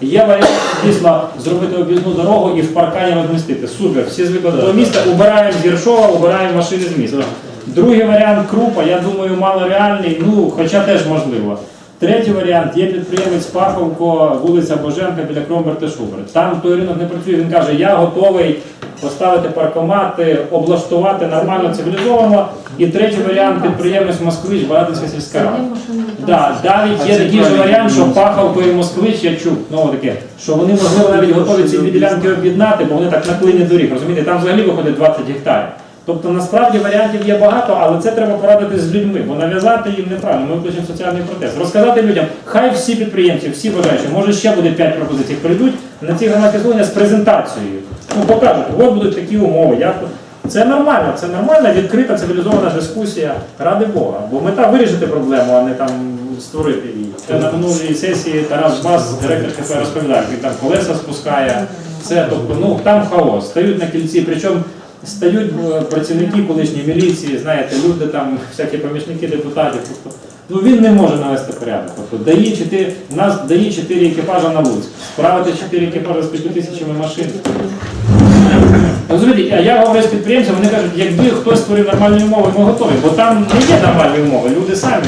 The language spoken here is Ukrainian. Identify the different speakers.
Speaker 1: Є варіант дійсно зробити об'їзну дорогу і в паркані розмістити. Супер. Всі звикли до міста, убираємо з Єршова, убираємо машини з міста. Другий варіант крупа, я думаю, мало реальний, ну хоча теж можливо. Третій варіант є підприємець Паховко, вулиця Боженка біля Кромберта Шубер. Там той ринок не працює. Він каже, я готовий поставити паркомати, облаштувати нормально, цивілізовано. І третій варіант підприємець Москвич, Баратинська сільська рада. Да, навіть є такий же варіант, що Пахалко і Москвич, я чув, знову таке, що вони можливо навіть готові ці дві ділянки об'єднати, бо вони так на клині доріг. Розумієте, там взагалі виходить 20 гектарів. Тобто насправді варіантів є багато, але це треба порадити з людьми, бо нав'язати їм неправильно. Ми включимо соціальний протест. Розказати людям, хай всі підприємці, всі бажаючі, може ще буде 5 пропозицій, прийдуть на ці громадські слухання з презентацією. Ну, покажуть, от будуть такі умови. Як... Це нормально, це нормальна, відкрита, цивілізована дискусія. Ради Бога. Бо мета вирішити проблему, а не там створити її. Це на минулій сесії Тарас Бас, директор КП розповідає, він там колеса спускає. Це тобто, ну там хаос. Стають на кільці, причому стають працівники колишньої міліції, знаєте, люди там, всякі помічники депутатів. Тобто, ну він не може навести порядок. Тобто дає 4, у нас дає 4 екіпажа на Луцьк. Справити 4 екіпажа з 5 тисячами машин. Розумієте, а я говорю з підприємцями, вони кажуть, якби хтось створив нормальні умови, ми готові, бо там не є нормальні умови, люди самі